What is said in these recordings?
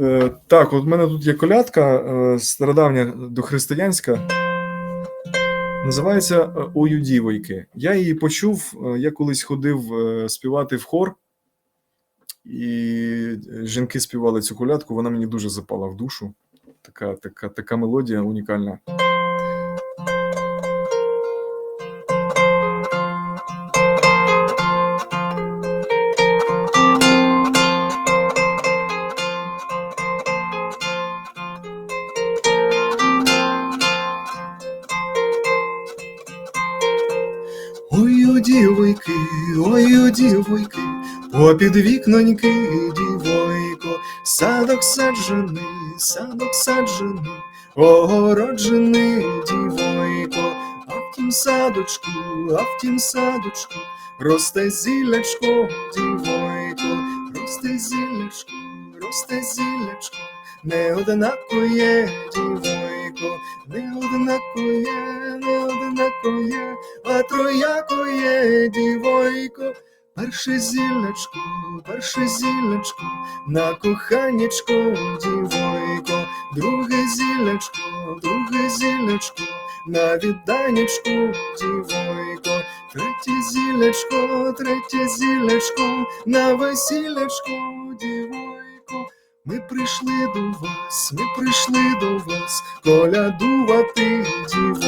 Е, так, от в мене тут є колядка е, стародавня дохристиянська. Називається е, Ою дівойки. Я її почув, е, я колись ходив е, співати в хор, і е, жінки співали цю колядку, вона мені дуже запала в душу. Така, така, така мелодія унікальна. У дівойки, ой, у дівойки, попід вікноньки, дівойко, садок саджений, садок саджений, огороджений, дівойко, а в тім садочку, а в тім садочку, росте зілячко, дівойко, росте зілячко, росте зілячко, не однакує, дівойко, не однакує, не однакує, а троякує, дівойко, перше зілечко, перше зілечко, на коханечко, дівойко, друге зілечко, друге зілечко, на відданечку, дівойко, третє зілечко, третє зілечко, на весілечко, дівойко. Ми прийшли до вас, ми прийшли до вас, колядувати, дівойко,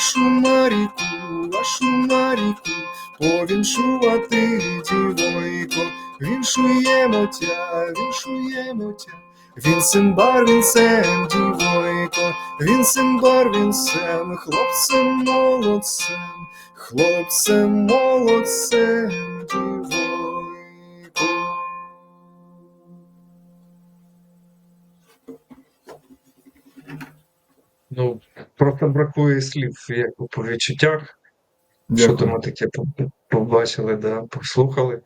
вашу Маріку, вашу Маріку, повіншувати, дівойко, віншуємо тя, віншуємо тя. Вінцем бар вінцем, дівойко, вінцем бар вінцем, хлопцем молодцем, хлопцем молодцем, дівойко. Ну, просто бракує слів, як по відчуттях. Дякую. Що ми таке побачили, да, послухали.